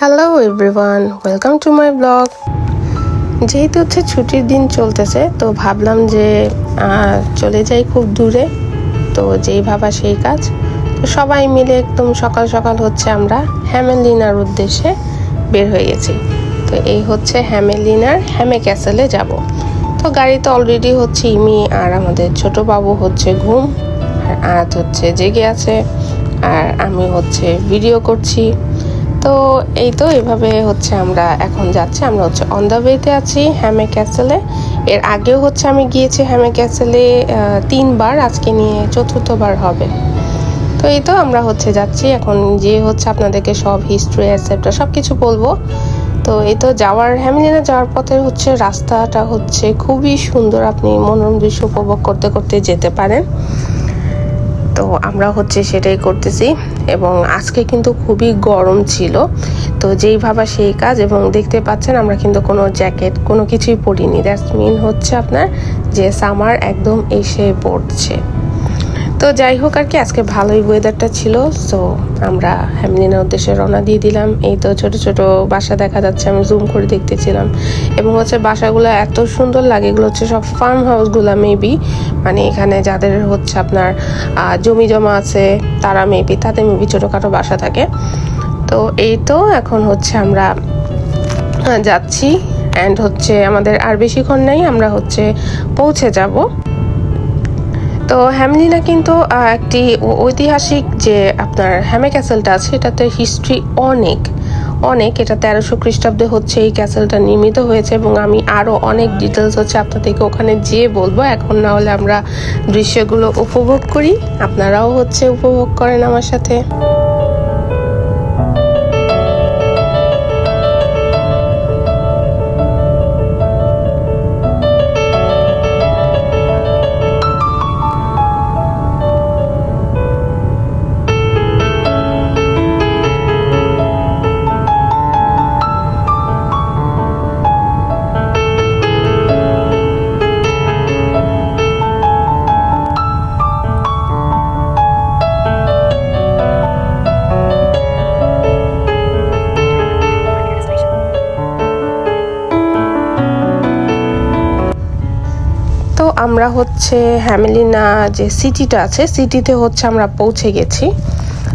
Hello everyone welcome to my blog যেহেতু হচ্ছে ছুটির দিন চলতেছে, তো ভাবলাম যে চলে যাই খুব দূরে। তো যেই ভাবা সেই কাজ। তো সবাই মিলে একদম সকাল সকাল হচ্ছে আমরা হ্যামেলিনার উদ্দেশ্যে বের হয়ে গেছি। তো এই হচ্ছে হ্যামেলিনার হ্যামে ক্যাসেলে যাব। তো গাড়িতে অলরেডি হচ্ছে ইমি আর আমাদের ছোট বাবু হচ্ছে ঘুম, আর আয়াত হচ্ছে জেগে আছে, আর আমি হচ্ছে ভিডিও করছি। তো এই তো এভাবে হচ্ছে আমরা এখন যাচ্ছি। আমরা হচ্ছে অন দ্য ওয়েতে আছি হ্যামে ক্যাসেলে এর আগেও হচ্ছে আমি গিয়েছি হ্যামে ক্যাসেলে তিনবার। আজকে নিয়ে চতুর্থবার হবে। তো এই তো আমরা হচ্ছে যাচ্ছি। এখন যে হচ্ছে আপনাদেরকে সব হিস্ট্রি অ্যাসেপ্টা সব কিছু বলব। তো এই তো যাওয়ার হ্যামিলিনে যাওয়ার পথে হচ্ছে রাস্তাটা হচ্ছে খুবই সুন্দর। আপনি মনোরম দৃশ্য উপভোগ করতে করতে যেতে পারেন। তো আমরা হচ্ছে সেটাই করতেছি এবং আজকে কিন্তু খুবই গরম ছিল। তো যেই ভাবা সেই কাজ এবং দেখতে পাচ্ছেন আমরা কিন্তু কোনো জ্যাকেট, কোনো কিছুই পরিনি। দ্যাটস মিন হচ্ছে আপনার যে সামার একদম এসে পড়ছে। তো যাই হোক আর কি, আজকে ভালোই ওয়েদারটা ছিল সো আমরা হ্যামলিনের উদ্দেশ্যে রওনা দিয়ে দিলাম। এই তো ছোট ছোট বাসা দেখা যাচ্ছে, আমি জুম করে দেখতেছিলাম। এবং হচ্ছে বাসাগুলো এত সুন্দর লাগে, এগুলো হচ্ছে সব ফার্ম হাউসগুলো মেবি মানে এখানে যাদের হচ্ছে আপনার জমি জমা আছে, তারা মেবি তাদের মেবি ছোটোখাটো বাসা থাকে। তো এই তো এখন হচ্ছে আমরা যাচ্ছি অ্যান্ড হচ্ছে আমাদের আর বেশিক্ষণ নেই, আমরা হচ্ছে পৌঁছে যাব। তো হ্যামলিনা কিন্তু একটি ঐতিহাসিক যে আপনার হ্যামে ক্যাসেলটা আছে এটাতে হিস্ট্রি অনেক অনেক। এটা তেরোশো খ্রিস্টাব্দে হচ্ছে, এই ক্যাসেলটা নির্মিত হয়েছে এবং আমি আরও অনেক ডিটেলস হচ্ছে আপনাদেরকে ওখানে যেয়ে বলব। এখন না হলে আমরা দৃশ্যগুলো উপভোগ করি। আপনারাও হচ্ছে উপভোগ করেন আমার সাথে। আমরা হচ্ছে হ্যামেলিনা যে সিটিটা আছে, সিটিতে হচ্ছে আমরা পৌঁছে গেছি।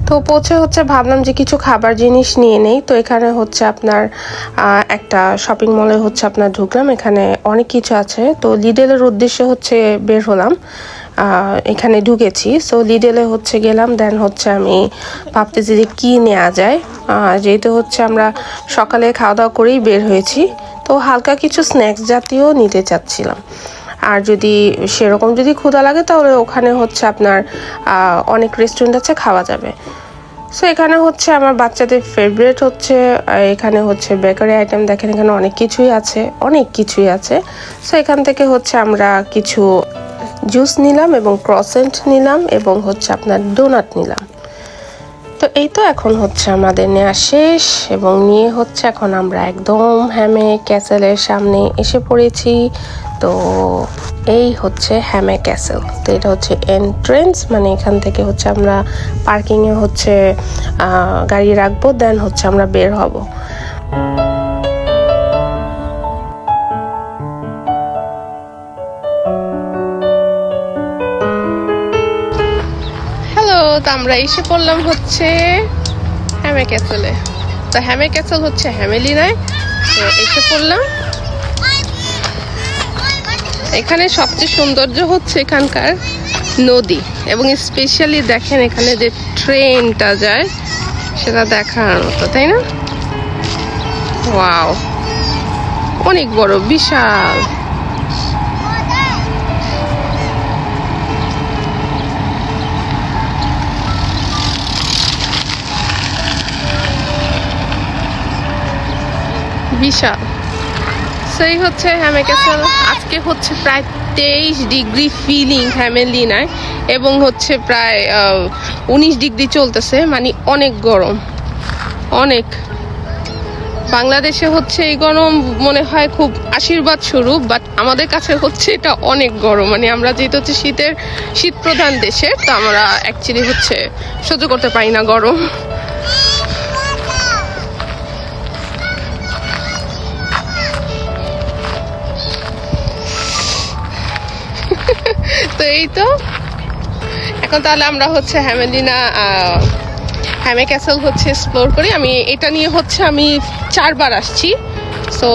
তো পৌঁছে হচ্ছে ভাবলাম যে কিছু খাবার জিনিস নিয়ে নেই। তো এখানে হচ্ছে আপনার একটা শপিং মলে হচ্ছে আপনার ঢুকলাম। এখানে অনেক কিছু আছে। তো লিডেলের উদ্দেশ্যে হচ্ছে বের হলাম। এখানে ঢুকেছি। সো লিডেলে হচ্ছে গেলাম। দেন হচ্ছে আমি ভাবতেছি যে কী নেওয়া যায়। যেহেতু হচ্ছে আমরা সকালে খাওয়া দাওয়া করেই বের হয়েছি। তো হালকা কিছু স্ন্যাক্স জাতীয় নিতে চাচ্ছিলাম। আর যদি সেরকম যদি ক্ষুধা লাগে, তাহলে ওখানে হচ্ছে আপনার অনেক রেস্টুরেন্ট আছে, খাওয়া যাবে। সো এখানে হচ্ছে আমার বাচ্চাদের ফেভারিট হচ্ছে এখানে হচ্ছে বেকারি আইটেম দেখেন, এখানে অনেক কিছুই আছে, অনেক কিছুই আছে। সো এখান থেকে হচ্ছে আমরা কিছু জুস নিলাম এবং ক্রসেন্ট নিলাম এবং হচ্ছে আপনার ডোনাট নিলাম। তো এই তো এখন হচ্ছে আমাদের নেওয়া শেষ এবং নিয়ে হচ্ছে এখন আমরা একদম হ্যামে ক্যাসেলের সামনে এসে পড়েছি। তো এই হচ্ছে হ্যামে ক্যাসেল তো এটা হচ্ছে এন্ট্রেন্স মানে এখান থেকে হচ্ছে আমরা পার্কিংয়ে হচ্ছে গাড়ি রাখব দেন হচ্ছে আমরা বের হব। হ্যালো আমরা এসে পড়লাম হচ্ছে হ্যামে ক্যাসেলে তো হ্যামে ক্যাসেল হচ্ছে হ্যামেলিনায় এসে পড়লাম। এখানে সবচেয়ে সৌন্দর্য হচ্ছে এখানকার নদী এবং স্পেশালি দেখেন এখানে যে ট্রেনটা যায়, সেটা দেখার মতো, তাই না? ওয়াও, অনেক বড়, বিশাল। বিশাল। সেই হচ্ছে হ্যামেকেসেল আজকে হচ্ছে প্রায় তেইশ ডিগ্রি ফিলিং হ্যামেলিনায় এবং হচ্ছে প্রায় উনিশ ডিগ্রি চলতেছে মানে অনেক গরম। অনেক। বাংলাদেশে হচ্ছে এই গরম মনে হয় খুব আশীর্বাদ স্বরূপ বাট আমাদের কাছে হচ্ছে এটা অনেক গরম। মানে আমরা যেহেতু হচ্ছে শীতের শীত প্রধান দেশে, তো আমরা অ্যাকচুয়ালি হচ্ছে সহ্য করতে পারি না গরম। তো এই তো। এখন তাহলে আমরা হচ্ছে হ্যামেলিনা হ্যামে ক্যাসেল হচ্ছে এক্সপ্লোর করি। আমি, এটা নিয়ে হচ্ছে আমি চারবার আসছি। সো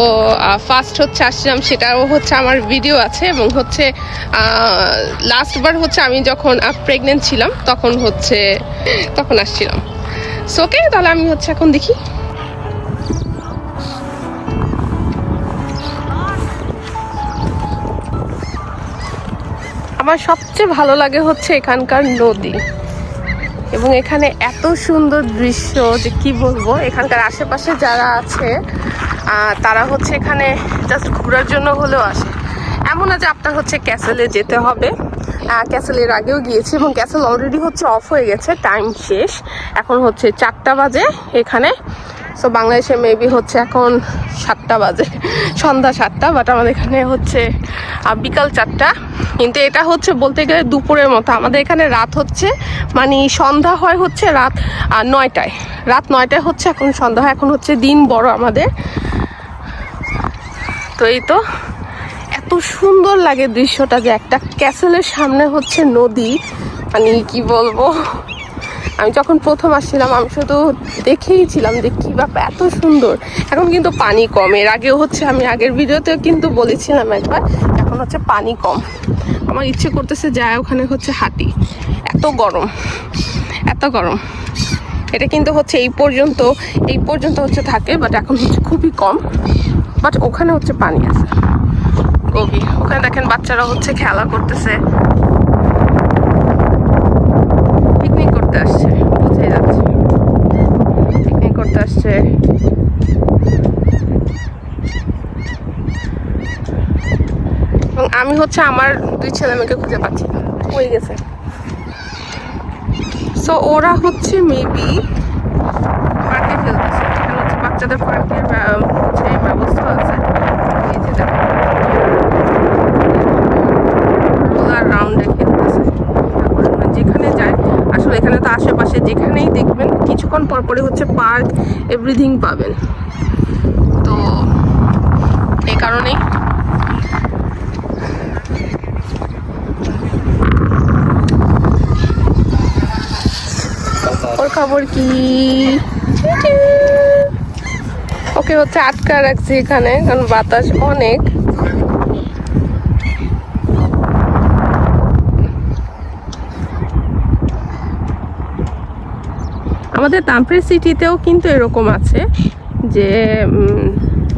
ফার্স্ট হচ্ছে আসছিলাম, সেটাও হচ্ছে আমার ভিডিও আছে এবং হচ্ছে লাস্টবার হচ্ছে আমি যখন প্রেগনেন্ট ছিলাম, তখন হচ্ছে, তখন আসছিলাম। সো ওকে তাহলে আমি হচ্ছে এখন দেখি। আমার সবচেয়ে ভালো লাগে হচ্ছে এখানকার নদী। এবং এখানে এত সুন্দর দৃশ্য যে কি বলব, এখানকার আশেপাশে যারা আছে তারা হচ্ছে এখানে জাস্ট ঘোরার জন্য হলেও আসে। এমন যে আপনার হচ্ছে ক্যাসেলে যেতে হবে। ক্যাসেলের আগেও গিয়েছি এবং ক্যাসেল অলরেডি হচ্ছে অফ হয়ে গেছে টাইম শেষ। এখন হচ্ছে চারটা বাজে এখানে। সো বাংলাদেশে মেবি হচ্ছে এখন সাতটা বাজে। সন্ধ্যা সাতটা বাট আমাদের এখানে হচ্ছে বিকাল চারটা। কিন্তু এটা হচ্ছে বলতে গেলে দুপুরের মতো। আমাদের এখানে রাত হচ্ছে মানে সন্ধ্যা হয় হচ্ছে রাত নয়টায়। রাত নয়টায় হচ্ছে এখন সন্ধ্যা হয়, এখন হচ্ছে দিন বড় আমাদের। তো এই তো, এত সুন্দর লাগে দৃশ্যটা যে একটা ক্যাসেলের সামনে হচ্ছে নদী। মানে কি বলব? আমি যখন প্রথম আসছিলাম, আমি শুধু দেখেই ছিলাম যে কি ব্যাপার এত সুন্দর। এখন কিন্তু পানি কম। এর আগেও হচ্ছে, আমি আগের ভিডিওতেও কিন্তু বলেছিলাম একবার, এখন হচ্ছে পানি কম। আমার ইচ্ছে করতেছে যায় ওখানে হচ্ছে হাঁটি। এত গরম এত গরম। এটা কিন্তু হচ্ছে এই পর্যন্ত এই পর্যন্ত হচ্ছে থাকে বাট এখন হচ্ছে খুবই কম। বাট ওখানে হচ্ছে পানি আছে। গভীর। ওখানে দেখেন বাচ্চারা হচ্ছে খেলা করতেছে পিকনিক করতে আসছে বুঝেই যাচ্ছে। পিকনিক করতে আসছে। এবং আমি হচ্ছে আমার দুই ছেলে মেয়েকে খুঁজে পাচ্ছি। হয়ে গেছে। সো ওরা হচ্ছে মেবি পার্কে খেলতেছে। এখানে হচ্ছে বাচ্চাদের পার্কের হচ্ছে ব্যবস্থা আছে। এই যে দেখো। রাউন্ডে খেলতেছে তারপরে মানে যেখানে যায় আসলে এখানে তো আশেপাশে যেখানেই দেখবেন, কিছুক্ষণ পর পরে হচ্ছে পার্ক এভরিথিং পাবেন। তো এই কারণেই। ওর খবর কি? ওকে হচ্ছে আটকা রাখছি এখানে, কারণ বাতাস অনেক। আমাদের তামপ্রে সিটিতেও কিন্তু এরকম আছে যে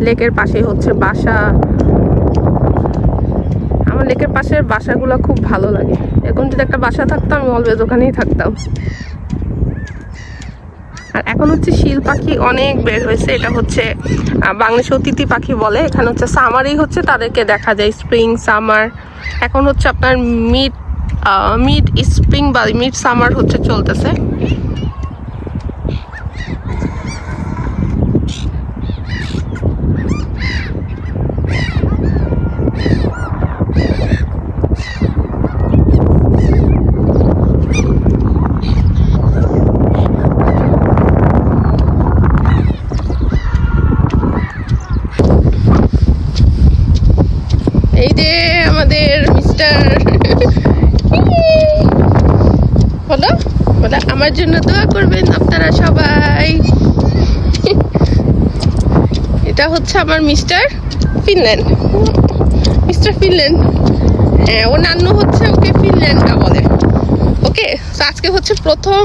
লেকের পাশে হচ্ছে বাসা। আমার লেকের পাশের বাসাগুলো খুব ভালো লাগে। এরকম যদি একটা বাসা থাকতো, আমি অলওয়েজ ওখানেই থাকতাম। আর এখন হচ্ছে শিল পাখি অনেক বের হয়েছে। এটা হচ্ছে বাংলাদেশে অতিথি পাখি বলে। এখানে হচ্ছে সামারেই হচ্ছে তাদেরকে দেখা যায় স্প্রিং সামার এখন হচ্ছে আপনার মিড মিড স্প্রিং বা মিড সামার হচ্ছে চলতেছে এই যে আমাদের মিস্টার বলো বলো আমার জন্য দোয়া করবেন আপনারা সবাই। এটা হচ্ছে আমার মিস্টার ফিনল্যান্ড। Mister Finland. হ্যাঁ ও নান্ন হচ্ছে ওকে ফিনল্যান্ডটা বলে। ওকে, তো আজকে হচ্ছে প্রথম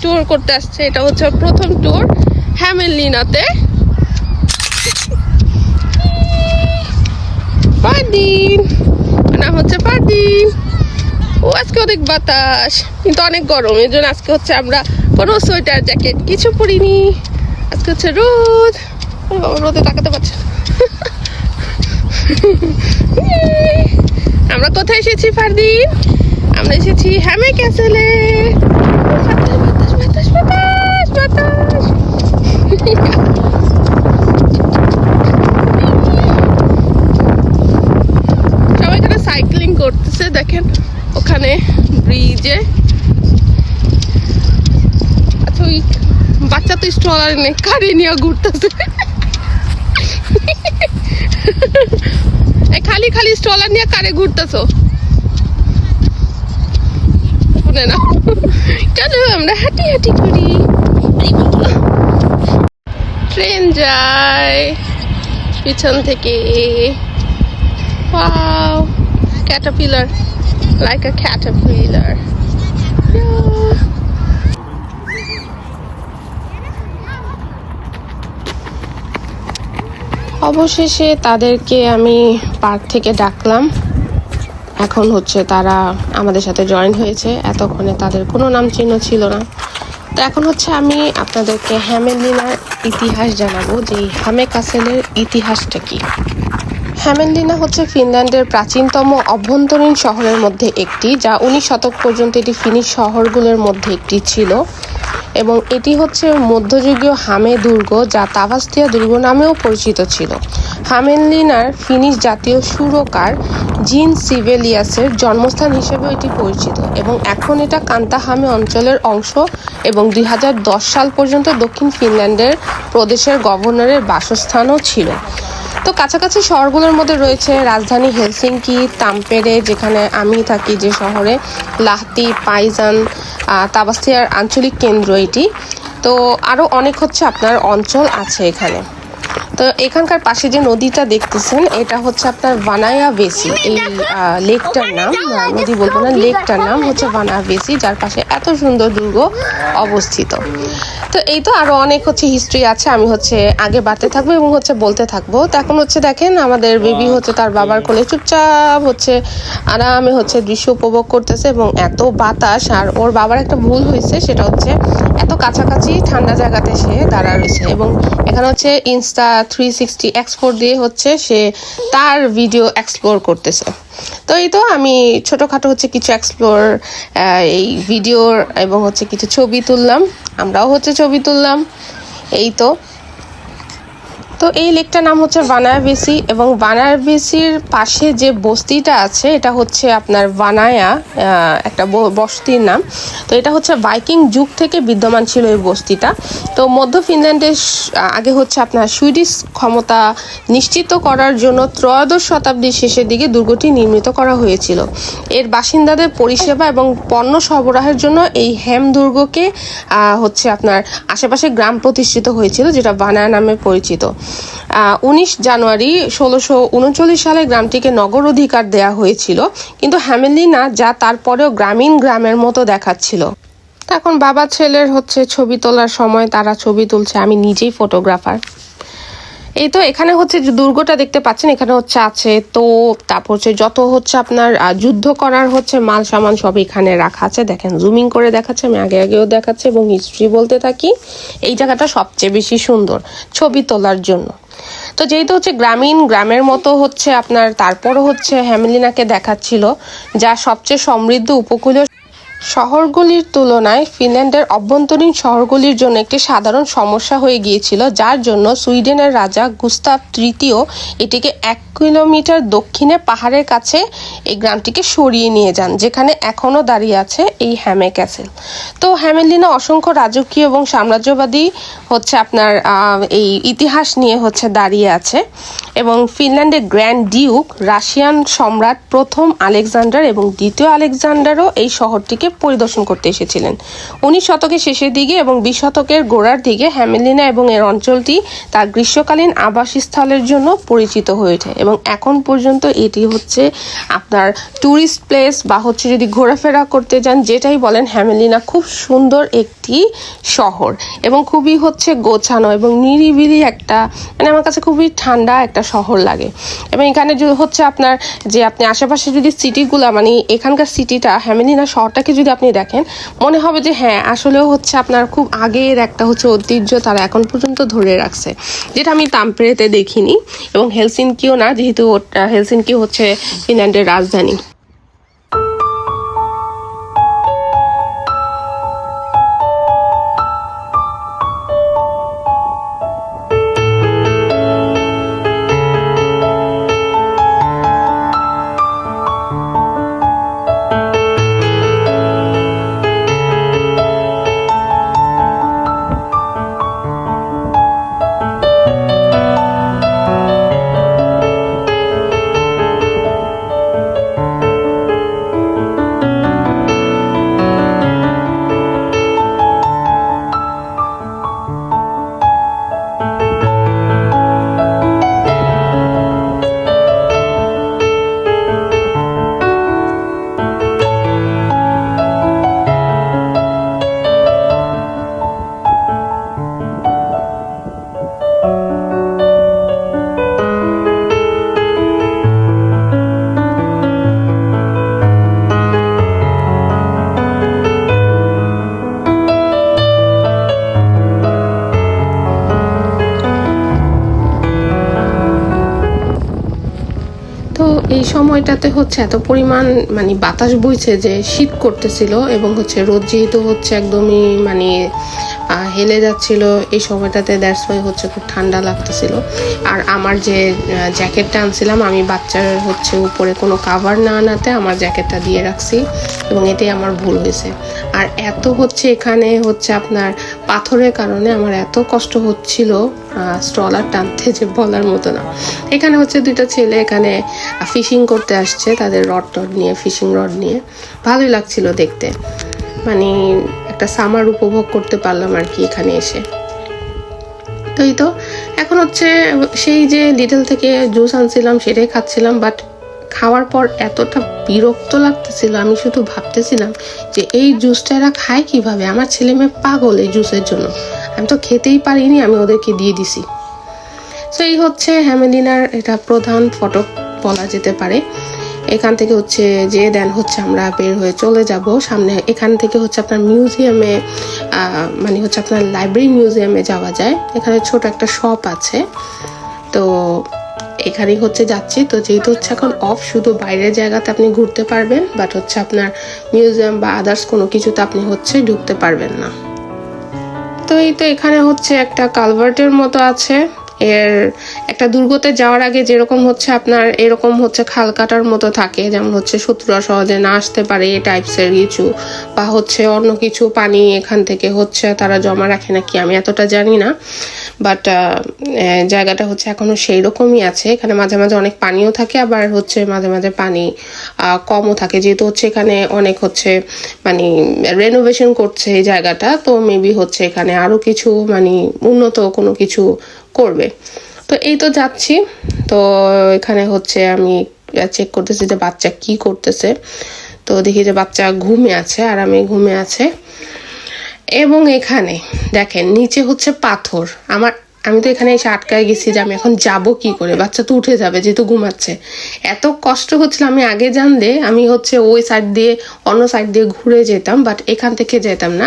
ট্যুর করতে আসছে। এটা হচ্ছে প্রথম ট্যুর হ্যামেলিনাতে পারদিন। নাম হচ্ছে পারদিন। ও আজকে অনেক বাতাস, কিন্তু অনেক গরম এর জন্য আজকে হচ্ছে আমরা কোনো সোয়েটার, জ্যাকেট কিছু পরিনি। আজকে হচ্ছে রোদ। রোদে তাকাতে পারছে। আমরা কোথায় এসেছি, ফারদিন? আমরা এসেছি হ্যামে ক্যাসেলে। বাতাস বাতাস বাতাস বাতাস। সাইক্লিং করতেছে, দেখেন। ওখানে ব্রিজে। আচ্ছা ওই বাচ্চা তো স্ট্রলার নেই কারে নিয়ে ঘুরতেছে। খালি খালি স্ট্রলার নিয়ে কারে ঘুরতেছো? তুলে না চলো আমরা হাঁটি হাঁটি করি? ট্রেন যায় পিছন থেকে। Wow caterpillar like a caterpillar অবশেষে তাদেরকে আমি পার্ক থেকে ডাকলাম। এখন হচ্ছে তারা আমাদের সাথে জয়েন হয়েছে। এতক্ষণে তাদের কোনো নাম চিহ্ন ছিল না। তো এখন হচ্ছে আমি আপনাদেরকে হ্যামেলিনার ইতিহাস জানাব যে হ্যামে কাসেলের ইতিহাসটা কি। হ্যামেলিনা হচ্ছে ফিনল্যান্ডের প্রাচীনতম অভ্যন্তরীণ শহরের মধ্যে একটি, যা উনিশ শতক পর্যন্ত এটি ফিনিশ শহরগুলোর মধ্যে একটি ছিল। এবং এটি হচ্ছে মধ্যযুগীয় হামে দুর্গ, যা তাভাস্তিয়া দুর্গ নামেও পরিচিত ছিল। হামেনলিনার ফিনিশ জাতীয় সুরকার জিন সিভেলিয়াসের জন্মস্থান হিসেবেও এটি পরিচিত। এবং এখন এটা কান্তাহামে অঞ্চলের অংশ এবং দুই হাজার দশ সাল পর্যন্ত দক্ষিণ ফিনল্যান্ডের প্রদেশের গভর্নরের বাসস্থানও ছিল। তো কাছাকাছি শহরগুলোর মধ্যে রয়েছে রাজধানী হেলসিঙ্কি, তাম্পেরে, যেখানে আমি থাকি যে শহরে, লাহতি, পাইজান তাবাস্তিয়ার আঞ্চলিক কেন্দ্র এটি। তো আরও অনেক হচ্ছে আপনার অঞ্চল আছে এখানে। তো এখানকার পাশে যে নদীটা দেখতেছেন, এটা হচ্ছে আপনার ভানায়া বেসি। এই লেকটার নাম নদী বলব না, লেকটার নাম হচ্ছে ভানায়া বেসি, যার পাশে এত সুন্দর দুর্গ অবস্থিত। তো এই তো আরও অনেক হচ্ছে হিস্ট্রি আছে, আমি হচ্ছে আগে বাড়তে থাকব এবং হচ্ছে বলতে থাকব। তো এখন হচ্ছে দেখেন, আমাদের বেবি হচ্ছে তার বাবার কোলে চুপচাপ হচ্ছে আরামে হচ্ছে দৃশ্য উপভোগ করতেছে এবং এত বাতাস, আর ওর বাবার একটা ভুল হয়েছে, সেটা হচ্ছে এত কাছাকাছি ঠান্ডা জায়গাতে সে দাঁড়া রয়েছে। এবং এখানে হচ্ছে ইনস্টা থ্রি সিক্সটি এক্সপোর্ট দিয়ে হচ্ছে সে তার ভিডিও এক্সপ্লোর করতেছে। তো এই তো আমি ছোটোখাটো হচ্ছে কিছু এক্সপ্লোর এই ভিডিওর এবং হচ্ছে কিছু ছবি তুললাম। আমরাও হচ্ছে ছবি তুললাম। এই তো তো এই লেকটার নাম হচ্ছে বানায়াবেসি এবং বানায়াবেসির পাশে যে বস্তিটা আছে, এটা হচ্ছে আপনার বানায়া একটা বসতির নাম। তো এটা হচ্ছে বাইকিং যুগ থেকে বিদ্যমান ছিল এই বস্তিটা। তো মধ্য ফিনল্যান্ডের আগে হচ্ছে আপনার সুইডিশ ক্ষমতা নিশ্চিত করার জন্য ত্রয়োদশ শতাব্দীর শেষের দিকে দুর্গটি নির্মিত করা হয়েছিল। এর বাসিন্দাদের পরিষেবা এবং পণ্য সরবরাহের জন্য এই হেম দুর্গকে হচ্ছে আপনার আশেপাশে গ্রাম প্রতিষ্ঠিত হয়েছিল, যেটা বানায়া নামে পরিচিত। উনিশ জানুয়ারি ষোলোশো উনচল্লিশ সালে গ্রামটিকে নগর অধিকার দেয়া হয়েছিল। কিন্তু হ্যামেলিনা যা তারপরেও গ্রামীণ গ্রামের মতো দেখাচ্ছিল। তখন বাবা ছেলের হচ্ছে ছবি তোলার সময় তারা ছবি তুলছে, আমি নিজেই ফটোগ্রাফার এই তো এখানে হচ্ছে যে দুর্গটা দেখতে পাচ্ছেন, এখানে হচ্ছে আছে তো, তারপর হচ্ছে যত হচ্ছে আপনার যুদ্ধ করার হচ্ছে মাল সামান সব এখানে রাখা আছে। দেখেন জুমিং করে দেখাচ্ছে, আমি আগে আগেও দেখাচ্ছে এবং হিস্ট্রি বলতে থাকি। এই জায়গাটা সবচেয়ে বেশি সুন্দর ছবি তোলার জন্য। তো যেহেতু হচ্ছে গ্রামীণ, গ্রামের মতো হচ্ছে আপনার, তারপরও হচ্ছে হ্যামিলিনাকে দেখাচ্ছিল, যা সবচেয়ে সমৃদ্ধ উপকূলীয় শহরগুলির তুলনায় ফিনল্যান্ডের অভ্যন্তরীণ শহরগুলির জন্য একটি সাধারণ সমস্যা হয়ে গিয়েছিল, যার জন্য সুইডেনের রাজা গুস্তাভ তৃতীয় এটিকে এক কিলোমিটার দক্ষিণে পাহাড়ের কাছে এই গ্রামটিকে সরিয়ে নিয়ে যান, যেখানে এখনও দাঁড়িয়ে আছে এই হ্যামে ক্যাসেল। তো হ্যামেলিনা অসংখ্য রাজকীয় এবং সাম্রাজ্যবাদী হচ্ছে আপনার এই ইতিহাস নিয়ে হচ্ছে দাঁড়িয়ে আছে এবং ফিনল্যান্ডের গ্র্যান্ড ডিউক রাশিয়ান সম্রাট প্রথম আলেকজান্ডার এবং দ্বিতীয় আলেকজান্ডারও এই শহরটিকে পরিদর্শন করতে এসেছিলেন। উনিশ শতকের শেষের দিকে এবং বিশ শতকের গোড়ার দিকে হ্যামেলিনা এবং এর অঞ্চলটি তার গ্রীষ্মকালীন আবাসস্থলের জন্য পরিচিত হয়ে ওঠে এবং এখন পর্যন্ত এটি হচ্ছে আপনার ট্যুরিস্ট প্লেস বা হচ্ছে যদি ঘোরাফেরা করতে যান, যেটাই বলেন হ্যামেলিনা খুব সুন্দর একটি শহর এবং খুবই হচ্ছে গোছানো এবং নিরিবিলি একটা মানে আমার কাছে খুবই ঠান্ডা একটা শহর লাগে। এবং এখানে হচ্ছে আপনার যে আপনি আশেপাশে যদি সিটিগুলো মানে এখানকার সিটিটা হ্যামেলিনা শহরটাকে যদি আপনি দেখেন, মনে হবে যে হ্যাঁ আসলেও হচ্ছে আপনার খুব আগের একটা হচ্ছে ঐতিহ্য তারা এখন পর্যন্ত ধরে রাখছে। যেটা আমি তাম্পেরেতে দেখিনি এবং হেলসিনকিও না, যেহেতু হেলসিনকি হচ্ছে ফিনল্যান্ডের রাজধানী। এই সময়টাতে হচ্ছে এত পরিমাণ মানে বাতাস বইছে যে শীত করতেছিল এবং হচ্ছে রোদ যেহেতু হচ্ছে একদমই মানে হেলে যাচ্ছিল, এই সময়টাতে দ্যাটস ওয়াই হচ্ছে খুব ঠান্ডা লাগতেছিল। আর আমার যে জ্যাকেটটা আনছিলাম, আমি বাচ্চার হচ্ছে উপরে কোনো কাভার না আনাতে আমার জ্যাকেটটা দিয়ে রাখছি এবং এটাই আমার ভুল হয়েছে। আর এত হচ্ছে এখানে হচ্ছে আপনার পাথরের কারণে আমার এত কষ্ট হচ্ছিল স্ট্রলার টানতে যে বলার মতো না। এখানে হচ্ছে দুইটা ছেলে এখানে ফিশিং করতে আসছে, তাদের রড টড নিয়ে ফিশিং রড নিয়ে। ভালোই লাগছিল দেখতে। মানে একটা সামার উপভোগ করতে পারলাম আর কি এখানে এসে। তো এই তো, এখন হচ্ছে সেই যে লিটল থেকে জুস আনছিলাম, সেটাই খাচ্ছিলাম বাট খাওয়ার পর এতটা বিরক্ত লাগতেছিল, আমি শুধু ভাবতেছিলাম যে এই জুসটা এরা খায় কীভাবে? আমার ছেলে মেয়ে পাগল এই জুসের জন্য। আমি তো খেতেই পারিনি, আমি ওদেরকে দিয়ে দিছি। সো এই হচ্ছে হ্যামেলিনার এটা প্রধান ফটক বলা যেতে পারে। এখান থেকে হচ্ছে যে দেন হচ্ছে আমরা বের হয়ে চলে যাব। সামনে এখান থেকে হচ্ছে আপনার মিউজিয়ামে মানে হচ্ছে আপনার লাইব্রেরি মিউজিয়ামে যাওয়া যায়। এখানে ছোট একটা শপ আছে। তো এখানেই হচ্ছে যাচ্ছি। তো যেহেতু হচ্ছে এখন অফ শুধু বাইরের জায়গাতে আপনি ঘুরতে পারবেন বাট হচ্ছে আপনার মিউজিয়াম বা আদার্স কোনো কিছুতে আপনি হচ্ছে ঢুকতে পারবেন না। তো এই তো এখানে হচ্ছে একটা কালভার্টের মতো আছে। এর একটা দুর্গতে যাওয়ার আগে যেরকম হচ্ছে আপনার, এরকম হচ্ছে খাল কাটার মতো থাকে। যেমন হচ্ছে শত্রুরা সহজে না আসতে পারে এই টাইপসের কিছু। বা হচ্ছে অন্য কিছু পানি এখান থেকে হচ্ছে তারা জমা রাখে নাকি আমি এতটা জানি না। বাট জায়গাটা হচ্ছে এখনও সেই রকমই আছে। এখানে মাঝে মাঝে অনেক পানিও থাকে, আবার হচ্ছে মাঝে মাঝে পানি কমও থাকে। যেহেতু হচ্ছে এখানে অনেক হচ্ছে মানে রেনোভেশন করছে এই জায়গাটা, তো মেবি হচ্ছে এখানে আরও কিছু মানে উন্নত কোনো কিছু করবে। তো এই তো যাচ্ছি। তো এখানে হচ্ছে আমি চেক করতেছি যে বাচ্চা কি করতেছে। তো দেখি যে বাচ্চা ঘুমে আছে আর আমি ঘুমে আছে। এবং এখানে দেখেন, নিচে হচ্ছে পাথর। আমার, আমি তো এখানে এসে আটকায় গেছি যে আমি এখন যাব কি করে? বাচ্চা তো উঠে যাবে যেহেতু ঘুমাচ্ছে। এত কষ্ট হচ্ছিল, আমি আগে জানলে আমি হচ্ছে ওই সাইড দিয়ে, অন্য সাইড দিয়ে ঘুরে যেতাম বাট এখান থেকে যেতাম না।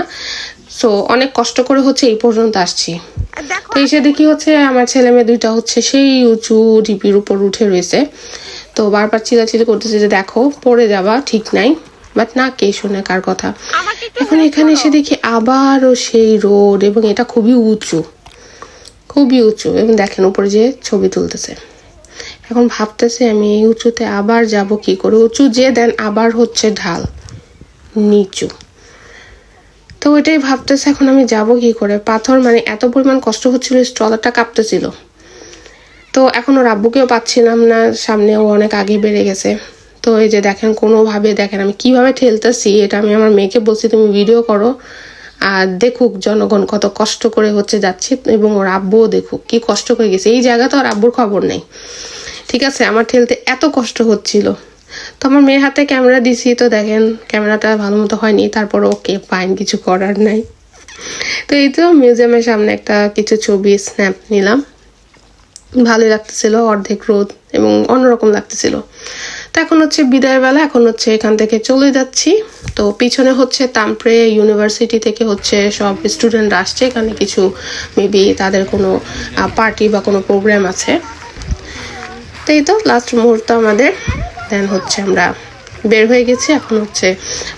সো অনেক কষ্ট করে হচ্ছে এই পর্যন্ত আসছি। তো এসে দেখি হচ্ছে আমার ছেলে মেয়ে দুইটা হচ্ছে সেই উঁচু ঢিপির উপর উঠে রয়েছে। তো বারবার চিলাচিলি করতেছে যে দেখো পড়ে যাবা ঠিক নাই। বাট না কে শোনে কার কথা? এখন এখানে এসে দেখি আবারও সেই রোড এবং এটা খুবই উঁচু। খুবই উঁচু এবং দেখেন উপরে যে ছবি তুলতেছে। এখন ভাবতেছে আমি এই উঁচুতে আবার যাব কি করে? উঁচু যে দেন আবার হচ্ছে ঢাল। নিচু। তো ওইটাই ভাবতেছে, এখন আমি যাব কি করে? পাথর মানে এত পরিমাণ কষ্ট হচ্ছিল স্ট্রলারটা কাঁপতেছিল। তো এখন ওর আব্বুকেও পাচ্ছিলাম না, সামনে ও অনেক আগে বেড়ে গেছে। তো এই যে দেখেন, কোনোভাবে দেখেন, আমি কীভাবে ঠেলতেছি, এটা আমি আমার মেয়েকে বলছি, তুমি ভিডিও করো। আর দেখুক জনগণ কত কষ্ট করে হচ্ছে যাচ্ছে, এবং ওর আব্বুও দেখুক, কি কষ্ট করে গেছে। এই জায়গা তো ওর আব্বুর খবর নেই। ঠিক আছে, আমার ঠেলতে এত কষ্ট হচ্ছিল। তো আমার মেয়ের হাতে ক্যামেরা দিছি, তো দেখেন ক্যামেরাটা ভালো মতো হয়নি, তারপর ওকে ফাইন কিছু করার নাই। তো এই তো মিউজিয়ামের সামনে একটা কিছু ছবি স্ন্যাপ নিলাম। ভালোই লাগতেছিল, অর্ধেক রোদ এবং অন্যরকম লাগতেছিল। তো এখন হচ্ছে বিদায় বেলা, এখন হচ্ছে এখান থেকে চলে যাচ্ছি। তো পিছনে হচ্ছে তামপ্রে ইউনিভার্সিটি থেকে হচ্ছে সব স্টুডেন্ট আসছে, এখানে কিছু মেবি তাদের কোনো পার্টি বা কোনো প্রোগ্রাম আছে। তো এই তো লাস্ট মুহূর্ত আমাদের। দেন হচ্ছে আমরা বের হয়ে গেছি। এখন হচ্ছে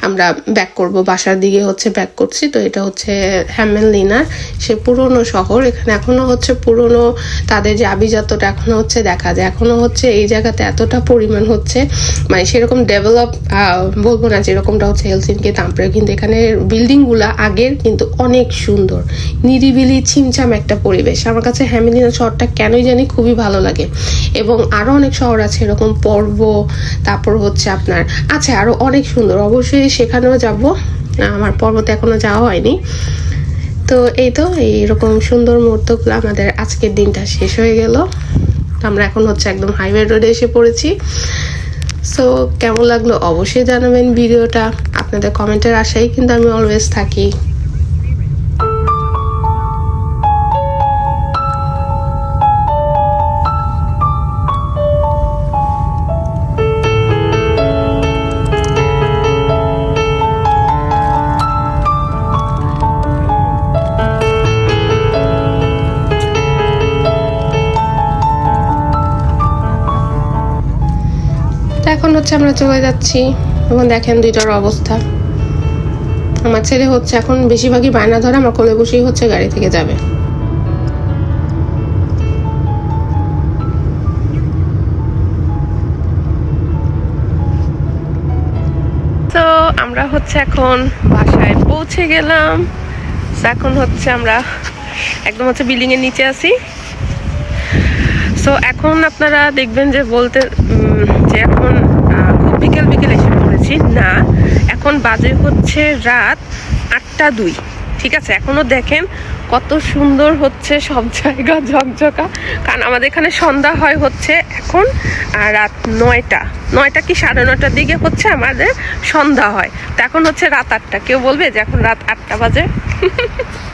আমরা ব্যাক করব। বাসার দিকে হচ্ছে ব্যাক করছি। তো এটা হচ্ছে হ্যামেল লিনার সে পুরনো শহর। এখানে এখনও হচ্ছে পুরনো তাদের যে আভিজাত্যটা এখনও হচ্ছে দেখা যায়। এখনও হচ্ছে এই জায়গাতে এতটা পরিমাণ হচ্ছে মানে সেরকম ডেভেলপ বলব না যেরকমটা হচ্ছে হেলসিনকে তাম্পরে কিন্তু এখানে বিল্ডিংগুলো আগের কিন্তু অনেক সুন্দর। নিরিবিলি, ছিমছাম একটা পরিবেশ। আমার কাছে হ্যামিলিনা শহরটা কেনই জানি খুবই ভালো লাগে। এবং আরও অনেক শহর আছে, এরকম পর্ব, তারপর হচ্ছে আপনার আছে আরও অনেক সুন্দর। অবশ্যই সেখানেও যাব। আমার পর্বতে এখনও যাওয়া হয়নি। তো এই তো এইরকম সুন্দর মুহূর্তগুলো আমাদের আজকের দিনটা শেষ হয়ে গেল। আমরা এখন হচ্ছে একদম হাইওয়ে রোডে এসে পড়েছি। সো, কেমন লাগল অবশ্যই জানাবেন ভিডিওটা। আপনাদের কমেন্টের আশাই কিন্তু আমি অলওয়েজ থাকি। এখন হচ্ছে আমরা চলে যাচ্ছি। এখন দেখেন দুইটার অবস্থা। আমার ছেলে হচ্ছে এখন বেশিরভাগই বায়না ধরে, আমার কোলে বসেই হচ্ছে গাড়ি থেকে যাবে। তো আমরা হচ্ছে এখন বাসায় পৌঁছে গেলাম। তো এখন হচ্ছে আমরা একদম হচ্ছে বিল্ডিং এর নিচে আছি। সো এখন আপনারা দেখবেন যে বলতে যে এখন আহ, খুব বিকেল বিকেল এসে না, এখন বাজে হচ্ছে রাত আটটা দুই। ঠিক আছে? এখনও দেখেন কত সুন্দর হচ্ছে সব জায়গা ঝকঝকা। কারণ আমাদের এখানে সন্ধ্যা হয় হচ্ছে এখন রাত নয়টা। নয়টা কি সাড়ে নয়টার দিকে হচ্ছে আমাদের সন্ধ্যা হয়। তো এখন হচ্ছে রাত আটটা। কেউ বলবে যে এখন রাত আটটা বাজে?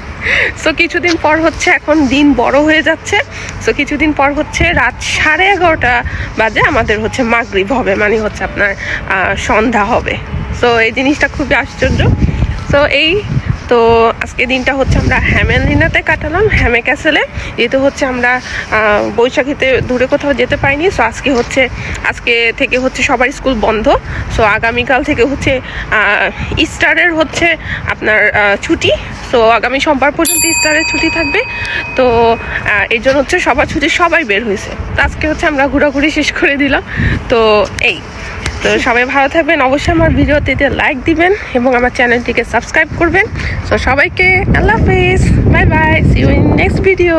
সো কিছুদিন পর হচ্ছে এখন দিন বড় হয়ে যাচ্ছে। সো কিছুদিন পর হচ্ছে রাত সাড়ে এগারোটা বাজে আমাদের হচ্ছে মাগরিব হবে মানে হচ্ছে আপনার সন্ধ্যা হবে। সো এই জিনিসটা খুবই আশ্চর্য। সো এই তো আজকে দিনটা হচ্ছে আমরা হ্যামেলিনাতে কাটালাম, হ্যামে ক্যাসেলে। যেহেতু হচ্ছে আমরা বৈশাখীতে দূরে কোথাও যেতে পারিনি। সো আজকে হচ্ছে, আজকে থেকে হচ্ছে সবার স্কুল বন্ধ। সো আগামীকাল থেকে হচ্ছে ইস্টারের হচ্ছে আপনার ছুটি। সো আগামী সোমবার পর্যন্ত ইস্টারের ছুটি থাকবে। তো এই জন্য হচ্ছে সবার ছুটি সবাই বের হয়েছে। তো, আজকে হচ্ছে আমরা ঘোরাঘুরি শেষ করে দিলাম। তো, এই। তো সবাই ভালো থাকবেন। অবশ্যই আমার ভিডিওতে লাইক দিবেন এবং আমার চ্যানেলটিকে সাবস্ক্রাইব করবেন। তো সবাইকে আল্লাহ হাফিজ। Bye bye see you in next video